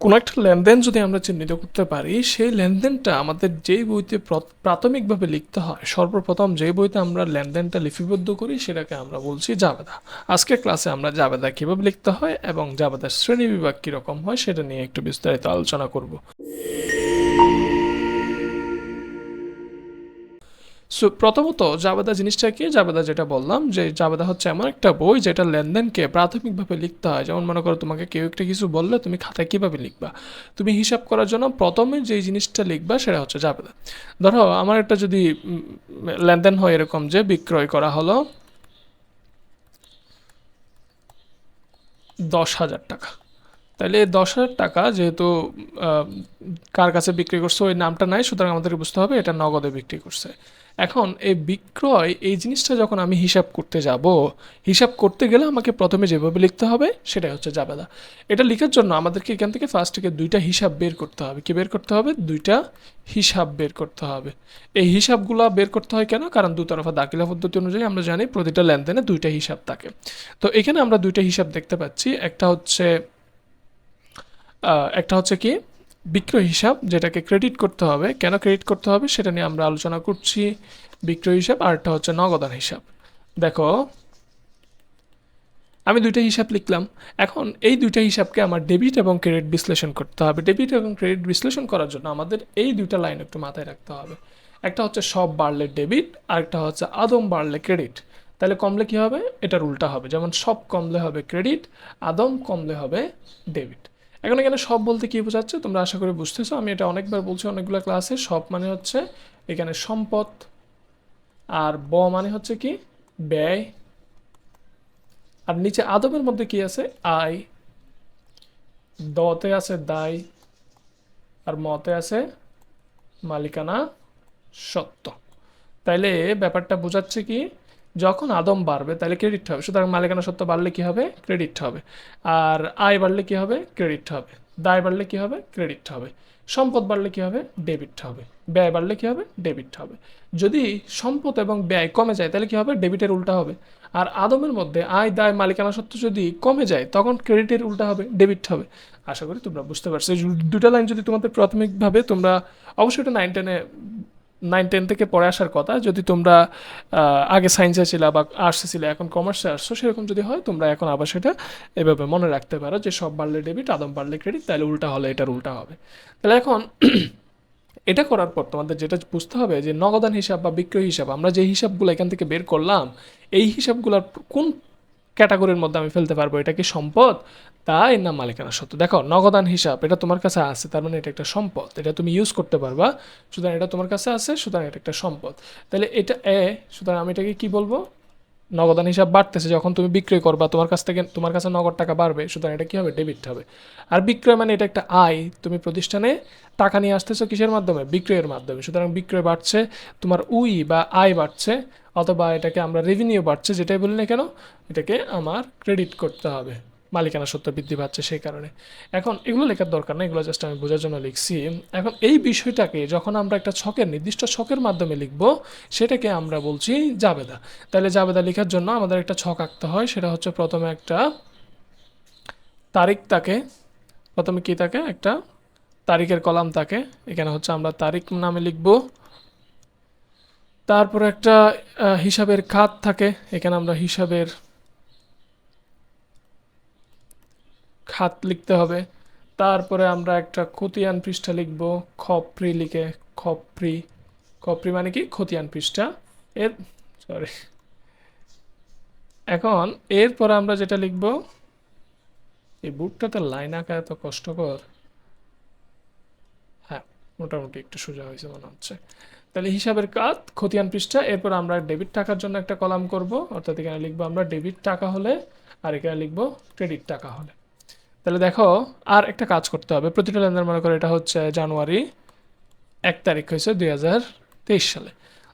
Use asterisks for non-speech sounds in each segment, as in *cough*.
কোনো একটা লেনদেন যদি আমরা চিহ্নিত করতে পারি, সেই লেনদেনটা আমাদের যেই বইতে প্র- প্রাথমিকভাবে লিখতে হয়, সর্বপ্রথম যেই বইতে আমরা লেনদেনটা লিপিবদ্ধ করি সেটাকে আমরা বলছি জাবেদা। আজকের ক্লাসে আমরা জাবেদা কীভাবে লিখতে হয় এবং জাবেদার শ্রেণি বিভাগ কীরকম হয় সেটা নিয়ে একটু বিস্তারিত আলোচনা করব। সো প্রথমত জাবেদা জিনিসটা কি জাবেদা যেটা বললাম যে জাবেদা হচ্ছে এমন একটা বই যেটা লেনদেনকে প্রাথমিকভাবে লিখতে হয়। যেমন মনে করো তোমাকে কেউ একটা কিছু বললে তুমি খাতায় কীভাবে লিখবা? তুমি হিসাব করার জন্য প্রথমে যে জিনিসটা লিখবা সেটা হচ্ছে জাবেদা। ধরো আমার একটা যদি লেনদেন হয় এরকম যে বিক্রয় করা হলো দশ হাজার টাকা। তাহলে দশ হাজার টাকা যেহেতু কার কাছে বিক্রি করছে ওই নামটা নাই, সুতরাং আমাদেরকে বুঝতে হবে এটা নগদে বিক্রি করছে। এখন এই বিক্রয়, এই জিনিসটা যখন আমি হিসাব করতে যাব, হিসাব করতে গেলে আমাকে প্রথমে যেভাবে লিখতে হবে, সেটাই হচ্ছে জাবেদা। এটা লেখার জন্য আমাদেরকে এখান থেকে ফার্স্ট থেকে দুইটা হিসাব বের করতে হবে। কি বের করতে হবে? দুইটা হিসাব বের করতে হবে। এই হিসাবগুলো বের করতে হয় কেন? কারণ দুতরফা দাখিলা পদ্ধতি অনুযায়ী আমরা জানি প্রতিটা লেনদেনে দুইটা হিসাব থাকে। তো এখানে আমরা দুইটা হিসাব দেখতে পাচ্ছি। একটা হচ্ছে একটা হচ্ছে কি? বিক্রয় হিসাব যেটাকে ক্রেডিট করতে হবে, কেন ক্রেডিট করতে হবে সেটা নিয়ে আমরা আলোচনা করছি। বিক্রয় হিসাব আর একটা হচ্ছে নগদান হিসাব। দেখো, আমি দুইটা হিসাব লিখলাম। এখন এই দুইটা হিসাবকে আমার ডেবিট এবং ক্রেডিট বিশ্লেষণ করতে হবে। ডেবিট এবং ক্রেডিট বিশ্লেষণ করার জন্য আমাদের এই দুইটা লাইন একটু মাথায় রাখতে হবে। একটা হচ্ছে সব বাড়লে ডেবিট আর একটা হচ্ছে আদম বাড়লে ক্রেডিট তাহলে কমলে কি হবে? এটার উল্টা হবে। যেমন সব কমলে হবে ক্রেডিট আদম কমলে হবে ডেবিট এখন এখানে সব বলতে কি বোঝাচ্ছে? তোমরা আশা করি বুঝতেছো। আমি এটা অনেকবার বলছি অনেকগুলো ক্লাসে। সব মানে হচ্ছে এখানে সম্পদ আর ব মানে হচ্ছে কি? ব্যয়। আর নিচে আদবের মধ্যে কি আছে? আয়। দতে আছে দায়। আর মতে আছে মালিকানা সত্য। তাইলে ব্যাপারটা বোঝাচ্ছে কি? যখন আদম বাড়বে, তাহলে ক্রেডিট হবে। সুতরাং মালিকানা সত্য বাড়লে কি হবে? ক্রেডিট হবে। আর আয় বাড়লে কি হবে? ক্রেডিট হবে। দায় বাড়লে কি হবে? ক্রেডিট হবে। সম্পদ বাড়লে কি হবে? ডেবিট হবে। ব্যয় বাড়লে কি হবে? ডেবিট হবে। যদি সম্পদ এবং ব্যয় কমে যায়, তাহলে কি হবে? ডেবিটের উল্টা হবে। আর আদমের মধ্যে আয়, দায়, মালিকানা সত্ত্ব যদি কমে যায়, তখন ক্রেডিটের উল্টা হবে ডেবিট হবে। আশা করি তোমরা বুঝতে পারছ। দুটা লাইন যদি তোমাদের প্রাথমিকভাবে তোমরা, অবশ্যই এটা নাইন টেনে নাইন টেন থেকে পড়ে আসার কথা। যদি তোমরা আগে সায়েন্সে ছিলে বা আর্টসে ছিলে, এখন কমার্সে আসছো, সেরকম যদি হয়, তোমরা এখন আবার সেটা এভাবে মনে রাখতে পারো যে সব বাড়লে ডেবিট আদম বাড়লে ক্রেডিট তাহলে উল্টা হলে এটার উল্টা হবে। তাহলে এখন *clears throat* এটা করার পর তোমাদের যেটা বুঝতে হবে যে নগদান হিসাব বা বিক্রয় হিসাব, আমরা যে হিসাবগুলো এখান থেকে বের করলাম, এই হিসাবগুলোর কোন ক্যাটাগরির মধ্যে আমি ফেলতে পারব, এটা কি সম্পদ? তাই না মালিকানা সত্য? দেখো, নগদান হিসাব, এটা তোমার কাছে আছে, তার মানে এটা একটা সম্পদ, এটা তুমি ইউজ করতে পারবা, সুতরাং এটা তোমার কাছে আছে, সুতরাং এটা একটা সম্পদ। তাহলে এটা, এ, সুতরাং আমি এটাকে কি বলব? নগদান হিসাব বাড়তেছে, যখন তুমি বিক্রয় করবা, তোমার কাছ থেকে, তোমার কাছে নগদ টাকা বাড়বে, সুতরাং এটা কী হবে ডেবিট হবে? আর বিক্রয় মানে এটা একটা আয়, তুমি প্রতিষ্ঠানে টাকা নিয়ে আসতেছো কিসের মাধ্যমে? বিক্রয়ের মাধ্যমে। সুতরাং বিক্রয় বাড়ছে, তোমার উই বা আয় বাড়ছে, অথবা এটাকে আমরা রেভিনিউ বাড়ছে, যেটাই বলি না কেন, এটাকে আমার ক্রেডিট করতে হবে। মালিকানা সত্য বৃদ্ধি পাচ্ছে সেই কারণে। এখন এগুলো লেখার দরকার না, এগুলো জাস্ট আমি বোঝার জন্য লিখছি। এখন এই বিষয়টাকে যখন আমরা একটা ছকের, নির্দিষ্ট ছকের মাধ্যমে লিখব, সেটাকে আমরা বলছি জাবেদা। তাহলে জাবেদা লেখার জন্য আমাদের একটা ছক আঁকতে হয়, সেটা হচ্ছে প্রথমে একটা তারিখ তাকে, প্রথমে কি তাকে? একটা তারিখের কলাম তাকে, এখানে হচ্ছে আমরা তারিখ নামে লিখব। তারপর একটা হিসাবের খাত থাকে, এখানে আমরা হিসাবের খাত লিখতে হবে। তারপরে আমরা একটা খতিয়ান পৃষ্ঠা লিখব, খপ্রি লিখে খপ্রি। খপ্রি মানে কি? খতিয়ান পৃষ্ঠা। এর সরি এখন এরপরে আমরা যেটা লিখব, এই বুকটাতে লাইন আঁকা এত কষ্টকর। হ্যাঁ মোটামুটি একটু সোজা হয়েছে মনে হচ্ছে। তাহলে হিসাবের কাজ, খতিয়ান পৃষ্ঠা, এরপর আমরা ডেবিট টাকার জন্য একটা কলাম করব। অর্থাৎ এখানে লিখব আমরা ডেবিট টাকা হলে, আর এখানে লিখব ক্রেডিট টাকা হলে। তাহলে দেখো, আর একটা কাজ করতে হবে। প্রতিটা লেনদেন মনে করো এটা হচ্ছে জানুয়ারি, এক তারিখ হয়েছে দুই হাজার তেইশ সালে।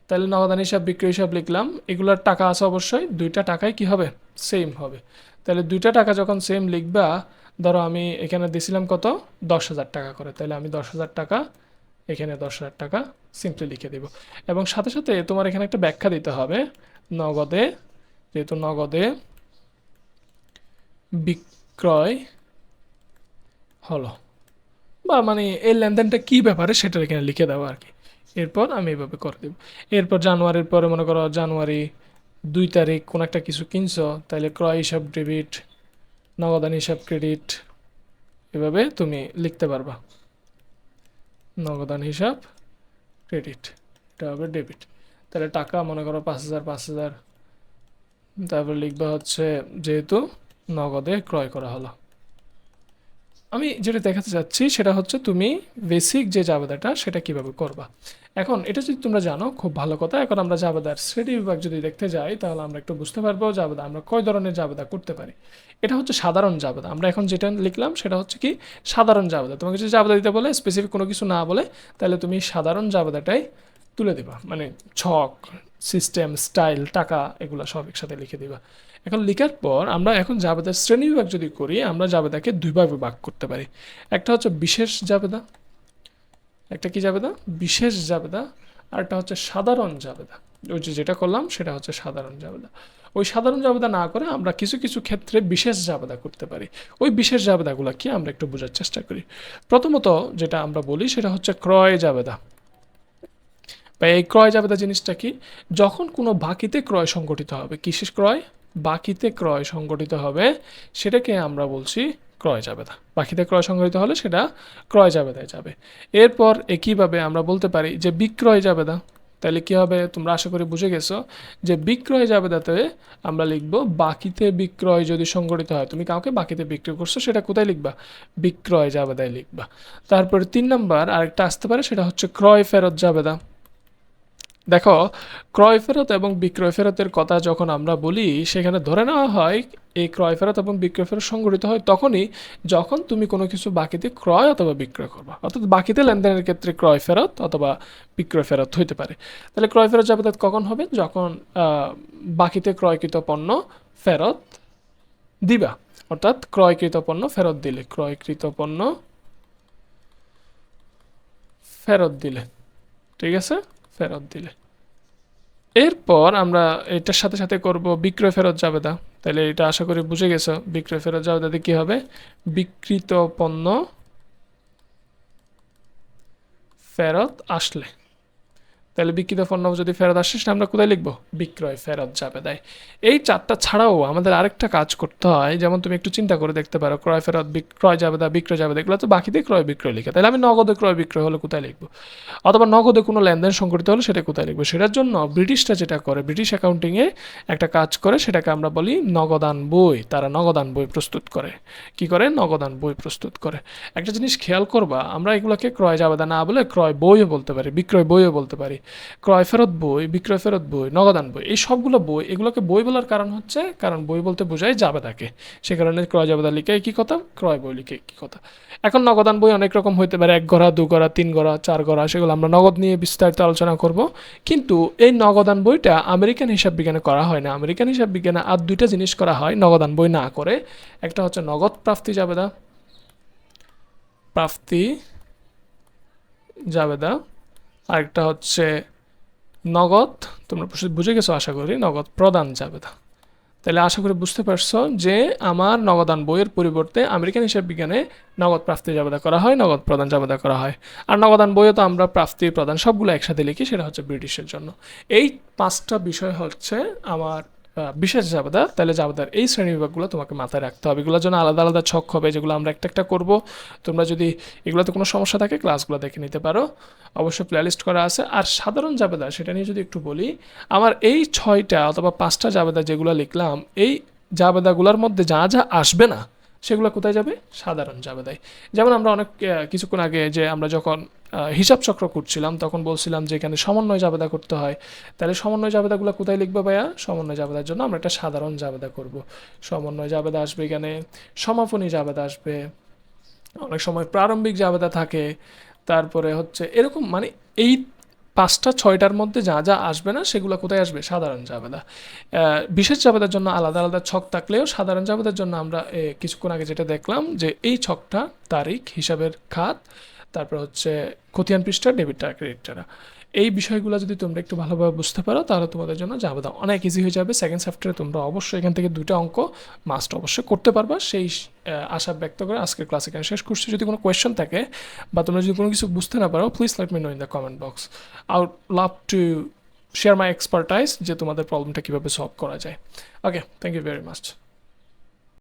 তাহলে নগদান হিসাব, বিক্রয় হিসাব লিখলাম। এগুলোর টাকা আছে অবশ্যই। দুইটা টাকায় কি হবে? সেম হবে। তাহলে দুইটা টাকা যখন সেম লিখবা, ধরো আমি এখানে দিছিলাম কত? দশ হাজার টাকা করে। তাহলে আমি দশ হাজার টাকা, এখানে দশ হাজার টাকা সিম্পলি লিখে দিব। এবং সাথে সাথে তোমার এখানে একটা ব্যাখ্যা দিতে হবে। নগদে, যেহেতু নগদে বিক্রয় হলো। বা মানে এই লেনদেনটা কী ব্যাপারে সেটা এখানে লিখে দেবো আর কি। এরপর আমি এভাবে করে দেবো। এরপর জানুয়ারির পরে মনে করো জানুয়ারি দুই তারিখ কোনো একটা কিছু কিনছো তাহলে ক্রয় হিসাব, ডেবিট নগদান হিসাব, ক্রেডিট, এভাবে তুমি লিখতে পারবা। নগদান হিসাব, ক্রেডিট, এটা হবে ডেবিট। তাহলে টাকা মনে করো পাঁচ হাজার পাঁচ হাজার, তারপর লিখবা হচ্ছে যেহেতু নগদে ক্রয় করা হলো। আমি যেটা দেখাতে চাচ্ছি সেটা হচ্ছে তুমি বেসিক যে জাবেদাটা সেটা কীভাবে করবা। এখন এটা যদি তোমরা জানো, খুব ভালো কথা। এখন আমরা জাবেদার শ্রেণি বিভাগ যদি দেখতে যাই, তাহলে আমরা একটু বুঝতে পারব জাবেদা, আমরা কয় ধরনের জাবেদা করতে পারি। এটা হচ্ছে সাধারণ জাবেদা। আমরা এখন যেটা লিখলাম সেটা হচ্ছে কি, সাধারণ জাবেদা। তোমাকে যদি জাবেদা দিতে বলে স্পেসিফিক কোনো কিছু না বলে, তাহলে তুমি সাধারণ জাবেদাটাই তুলে দিবা। মানে ছক সিস্টেম স্টাইল টাকা, এগুলো সব একসাথে লিখে দিবা। এখন লেখার পর আমরা এখন জাবেদার শ্রেণি বিভাগ যদি করি, আমরা জাবেদাকে দুইভাবে ভাগ করতে পারি। একটা হচ্ছে বিশেষ জাবেদা, একটা কি জাবেদা? বিশেষ জাবেদা, আর একটা হচ্ছে সাধারণ জাবেদা। ওই যে যেটা করলাম, সেটা হচ্ছে সাধারণ জাবেদা। ওই সাধারণ জাবেদা না করে আমরা কিছু কিছু ক্ষেত্রে বিশেষ জাবেদা করতে পারি। ওই বিশেষ জাবেদাগুলো কি আমরা একটু বোঝার চেষ্টা করি। প্রথমত যেটা আমরা বলি, সেটা হচ্ছে ক্রয় জাবেদা। বা এই ক্রয় জাবেদা জিনিসটা কি? যখন কোনো বাকিতে ক্রয় সংগঠিত হবে, কিসের ক্রয়? বাকিতে ক্রয় সংগঠিত হবে, সেটাকে আমরা বলছি ক্রয় জাবেদা। বাকিতে ক্রয় সংগঠিত হলে সেটা ক্রয় জাবেদায় যাবে। এরপর একইভাবে আমরা বলতে পারি যে বিক্রয় জাবেদা। তাহলে কী হবে? তোমরা আশা করি বুঝে গেছো যে বিক্রয় জাবেদাতে আমরা লিখব, বাকিতে বিক্রয় যদি সংগঠিত হয়, তুমি কাউকে বাকিতে বিক্রি করছ, সেটা কোথায় লিখবা? বিক্রয় জাবেদায় লিখবা। তারপরে তিন নম্বর আরেকটা আসতে পারে, সেটা হচ্ছে ক্রয় ফেরত জাবেদা। দেখো, ক্রয় ফেরত এবং বিক্রয় ফেরতের কথা যখন আমরা বলি, সেখানে ধরে নেওয়া হয়, এই ক্রয় ফেরত এবং বিক্রয় ফেরত সংগঠিত হয় তখনই যখন তুমি কোনো কিছু বাকিতে ক্রয় অথবা বিক্রয় করবা। অর্থাৎ বাকিতে লেনদেনের ক্ষেত্রে ক্রয় ফেরত অথবা বিক্রয় ফেরত হইতে পারে। তাহলে ক্রয় ফেরত যাবে কখন হবে? যখন বাকিতে ক্রয়কৃত পণ্য ফেরত দিবা। অর্থাৎ ক্রয়কৃত পণ্য ফেরত দিলে, ক্রয়কৃত পণ্য ফেরত দিলে। ঠিক আছে? ফেরত দিলে। এরপর আমরা এটার সাথে সাথে করব বিক্রয় ফেরত জাবেদা। তাহলে এটা আশা করি বুঝে গেছো, বিক্রয় ফেরত জাবেদাতে কি হবে? বিকৃত পণ্য ফেরত আসলে। তাহলে বিক্রিত পণ্য যদি ফেরত আসে, সেটা আমরা কোথায় লিখব? বিক্রয় ফেরত যাবে দেয় এই চারটা ছাড়াও আমাদের আরেকটা কাজ করতে হয়, যেমন তুমি একটু চিন্তা করে দেখতে পারো, ক্রয় ফেরত বিক্রয় যাবে দা, বিক্রয় যাবে এগুলো তো বাকিতে ক্রয় বিক্রয় লিখে। তাহলে আমি নগদে ক্রয় বিক্রয় হলে কোথায় লিখব? অথবা নগদে কোনো লেনদেন সংঘটিত হলে সেটা কোথায় লিখব? সেটার জন্য ব্রিটিশরা যেটা করে, ব্রিটিশ অ্যাকাউন্টিংয়ে একটা কাজ করে, সেটাকে আমরা বলি নগদান বই। তারা নগদান বই প্রস্তুত করে। কি করে? নগদান বই প্রস্তুত করে। একটা জিনিস খেয়াল করবা, আমরা এগুলোকে ক্রয় জাবেদা না বলে ক্রয় বইও বলতে পারি, বিক্রয় বইও বলতে পারি। ক্রয় ফেরত বই বিক্রয় ফেরত বই, নগদান বই, এই সবগুলো বই, এগুলোকে বই বলার কারণ হচ্ছে, কারণ বই বলতে বোঝায় জাবেদাকে। সে কারণে ক্রয় জাবেদা লিখে কি কথা? ক্রয় বই লিখে কি কথা? এখন নগদান বই অনেক রকম হইতে পারে, এক গড়া, দু গড়া, তিন গড়া, চার গড়া, সেগুলো আমরা নগদ নিয়ে বিস্তারিত আলোচনা করব। কিন্তু এই নগদান বইটা আমেরিকান হিসাব বিজ্ঞানে করা হয় না। আমেরিকান হিসাব বিজ্ঞানে আর দুইটা জিনিস করা হয় নগদান বই না করে। একটা হচ্ছে নগদ প্রাপ্তি জাবেদা প্রাপ্তি জাবেদা আরেকটা হচ্ছে নগদ, তোমরা প্রশ্ন বুঝে গেছো আশা করি, নগদ প্রদান যাবে না তাহলে আশা করি বুঝতে পারছ যে আমার নগদান বইয়ের পরিবর্তে আমেরিকান হিসাব বিজ্ঞানে নগদ প্রাপ্তি জাবেদা করা হয়, নগদ প্রদান জাবেদা করা হয়। আর নগদান বইয়ে তো আমরা প্রাপ্তি, প্রদান সবগুলো একসাথে লিখি, সেটা হচ্ছে ব্রিটিশের জন্য। এই পাঁচটা বিষয় হচ্ছে আমার বিশেষ জাবেদা, তাহলে জাবেদার এই শ্রেণীবিভাগগুলো তোমাকে মাথায় রাখতে হবে। এগুলোর জন্য আলাদা আলাদা ছক হবে, যেগুলো আমরা একটা একটা করব। তোমরা যদি এগুলোতে কোনো সমস্যা থাকে ক্লাসগুলো দেখে নিতে পারো। অবশ্যই প্লেলিস্ট করা আছে। আর সাধারণ জাবেদা, সেটা নিয়ে যদি একটু বলি, আমার এই ছয়টা অথবা পাঁচটা জাবেদা যেগুলো লিখলাম, এই জাবেদাগুলোর মধ্যে যা যা আসবে না সেগুলো কোথায় যাবে? সাধারণ জাবেদায় যেমন আমরা অনেক কিছুক্ষণ আগে যে আমরা যখন হিসাব চক্র করছিলাম, তখন বলছিলাম যে এখানে সমন্বয় জাবেদা করতে হয়। তাহলে সমন্বয় জাবেদাগুলো কোথায় লিখবে ভাইয়া? সমন্বয় জাবেদার জন্য আমরা একটা সাধারণ জাবেদা করব। সমন্বয় জাবেদা আসবে এখানে, সমাপনী জাবেদা আসবে, অনেক সময় প্রারম্ভিক জাবেদা থাকে, তারপরে হচ্ছে এরকম মানে এই পাঁচটা, ছয়টার মধ্যে যা যা আসবে না, সেগুলো কোথায় আসবে? সাধারণ জাবেদা। বিশেষ জাবেদার জন্য আলাদা আলাদা ছক থাকলেও সাধারণ জাবেদার জন্য আমরা কিছুক্ষণ আগে যেটা দেখলাম যে এই ছকটা তারিখ, হিসাবের খাত, তারপর হচ্ছে খতিয়ান পৃষ্ঠা, ডেবিট টাকা ক্রেডিট এই বিষয়গুলো যদি তোমরা একটু ভালোভাবে বুঝতে পারো, তাহলে তোমাদের জন্য যাবে দাও। অনেক ইজি হয়ে যাবে। সেকেন্ড সফটওয়্যারে তোমরা অবশ্যই এখান থেকে দুইটা অঙ্ক মাস্ট অবশ্যই করতে পারবা। সেই আশা ব্যক্ত করে আজকের ক্লাস এখানে শেষ করছি। যদি কোনো কোয়েশ্চেন থাকে বা তোমরা যদি কোনো কিছু বুঝতে না পারো please let me know in the comment box I love to share my expertise যে তোমাদের প্রবলেমটা কীভাবে সলভ করা যায়। Okay thank you very much